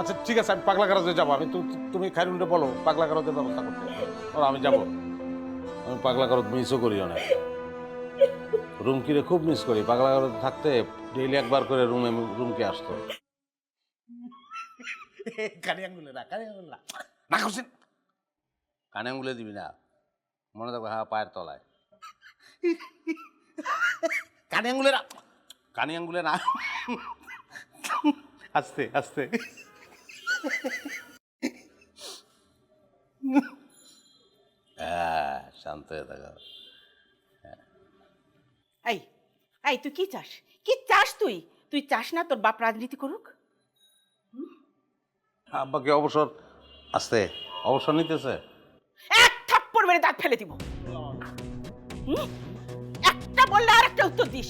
আচ্ছা ঠিক আছে আমি পাগলা গারদে যাব। আমি তুমি খাইরুনটা বলো পাগলা গারদের ব্যবস্থা করতে। আমি যাব। আমি পাগলা গারদ মিসও করি অনেক রুমকিরে খুব মিস করি। পাগলা গারদ থাকতে ডেইলি একবার করে রুমে রুমকে আসতো কানে আঙ্গুলে না কানে আঙ্গুলে না। না করছেন? কানে আঙ্গুলে দিবি না। মনে থাকবে হ্যাঁ পায়ের তলায়। কানে আঙ্গুলে না। কানে আঙ্গুলে না। আস্তে আস্তে। হ্যাঁ শান্ত হয়ে থাকা। এই এই তুই কি চাস? কি চাস তুই? তুই চাস না তোর বাপ রাজনীতি করুক? আব্বাকে অবসর আস্তে অবসর নিতেছে। এক থাপ্পড় মেরে দাঁত ফেলে দিব। একটা বললে আর একটা উত্তর দিস।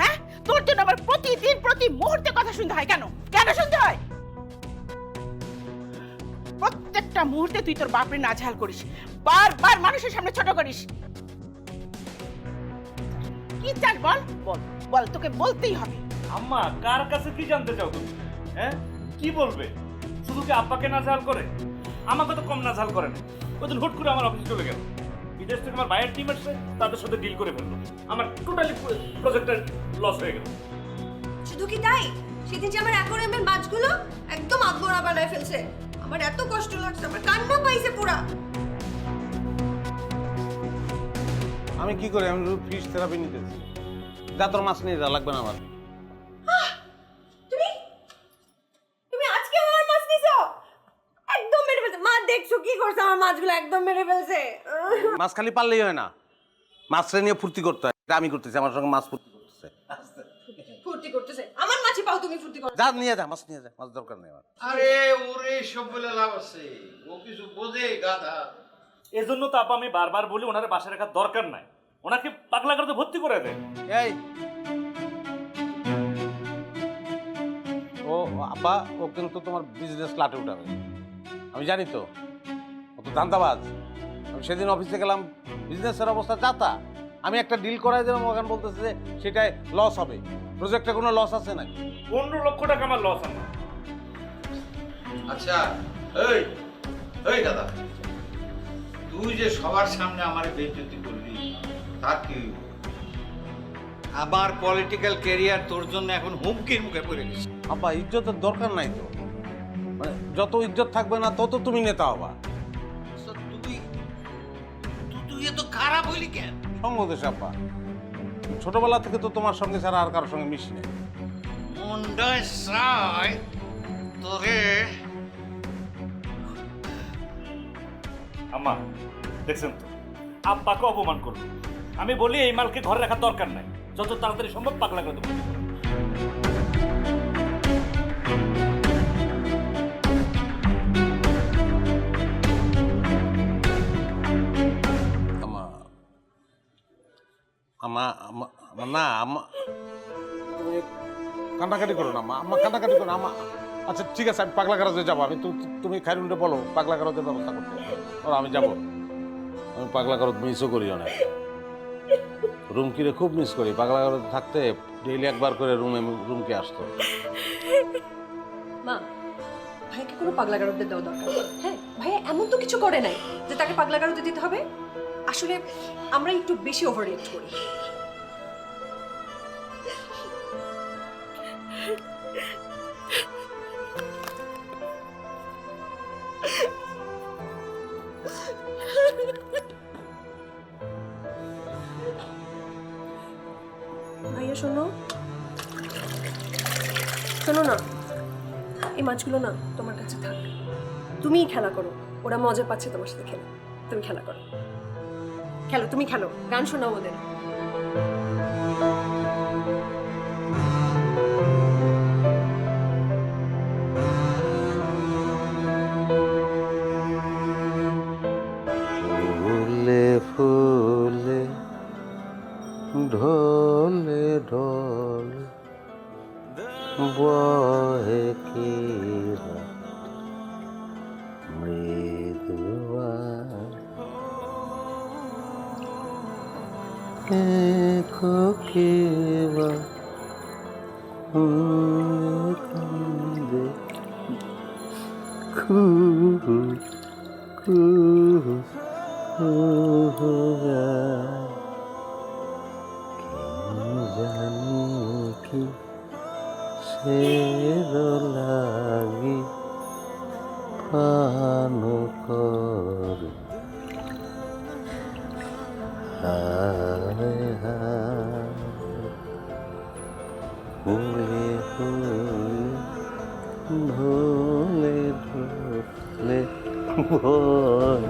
হ্যাঁ? তোর জন্য আবার প্রতিদিন প্রতি মুহূর্তে কথা শুনতে হয়। কেন? কেন শুনতে হয়? প্রত্যেকটা মুহূর্তে তুই তোর বাপরে নাজহাল করিস। বারবার মানুষের সামনে ছোট করিস। কি চাস বল? বল বল তোকে বলতেই হবে। আম্মা কার কাছে কি জানতে চাও তুমি? হ্যাঁ? কি বলবে? শুধু কি আব্বাকে নাজাল করে? আমাকে তো কম নাজাল করে না। ওই দিন হুট করে আমার অফিসে চলে গেল। বিদেশ থেকে আমার বাইরের টিম আসছে তাদের সাথে ডিল করে ফেলল। আমার টোটালি প্রজেক্টের লস হয়ে গেল। শুধু কি তাই? সেদিন যে আমার অ্যাকোয়ারিয়ামের মাছগুলো একদম আদমরা বানায় ফেলছে। আমার এত কষ্ট লাগছে আমার কান্না পাইছে পুরা। আমি কি করি? আমি ফিশ থেরাপি নিতেছি যা তোর মাছ নিয়ে যা লাগবে না আমার। তুমি? তুমি আজকে আমার মাছ নিছো? একদম মেরে ফেলছে। মা দেখছ কি করছে? আমার মাছগুলো একদম মেরে ফেলছে। মাছ খালি পারলেই হয় না। মাছটা নিয়ে ফুর্তি করতে হয়। এটা আমি করতেছি আমার সঙ্গে মাছ ফুর্তি করতেছে। ফুর্তি করতেছে। আমার পাও তুমি ফুর্তি করো। যা নিয়ে যা মাছ নিয়ে যা মাছ দরকার নেই আমার। আরে ওরে সব বলে লাভ আছে। ও কিছু বোঝে গাধা। এজন্য তো আব্বা আমি বারবার বলি ওনার বাসা রাখার দরকার নাই। ওনাকে পাগলা করতে ভর্তি করে দেয় এই। ও আব্বা ও কিন্তু তোমার বিজনেস লাটে উঠাবে। আমি জানি তো। ও তো ধান্দাবাজ। আমি সেদিন অফিসে গেলাম বিজনেসের অবস্থা যাতা আমি একটা ডিল করাই দিলাম ওখানে বলতেছে যে সেটাই লস হবে। প্রজেক্টে কোনো লস আছে নাকি? পনেরো লক্ষ টাকা আমার লস আমার আচ্ছা এই এই দাদা তুই যে সবার সামনে আমার বেজ্জতি করলি তার কি আমার পলিটিক্যাল ক্যারিয়ার তোর জন্য এখন হুমকির মুখে পড়ে গেছে। আব্বা ইজ্জতের দরকার নাই তো। মানে যত ইজ্জত থাকবে না তত তুমি নেতা হবা। তুই তুই তুই এত খারাপ হইলি কেন? সঙ্গদেশ আব্বা ছোটবেলা থেকে তো তোমার সঙ্গে ছাড়া আর কারোর সঙ্গে মিশি নেই। মুন্ডায় সাই তোরে আম্মা দেখছেন তো? আব্বাকে অপমান করব। আমি বলি এই মালকে ঘরে রাখার দরকার নাই। যত তাড়াতাড়ি সম্ভব পাগলা করে দেবো। আমা না আমা তুমি কান্নাকাটি করো না আমা আমা কান্নাকাটি করো না আমা আচ্ছা ঠিক আছে আমি পাগলা যাব। আমি তু- তুমি বলো পাগলা ব্যবস্থা করতে। আমি যাব। আমি পাগলা মিসও করি অনেক। রুমকিরে খুব মিস করি। পাগলা গারদ থাকতে ডেইলি একবার করে রুমে রুমকে আসতো। মা ভাইকে কোনো পাগলা গারদে দেওয়া দরকার হ্যাঁ ভাইয়া এমন তো কিছু করে নাই যে তাকে পাগলা গারদে দিতে হবে? আসলে আমরা একটু বেশি ওভার করি। ভাইয়া, শোনো। শোনো না। এই মাছগুলো না তোমার কাছে থাক। তুমিই খেলা করো। ওরা মজা পাচ্ছে তোমার সাথে খেলে। তুমি খেলা করো। খেলো তুমি খেলো। গান শোনাও ওদের। ফুলে ঢোলে ঢোলে বহে দেখো কেবা। জানি কি সে লাগি হায় হায় ভুলে ভুলে ভুলে ভয়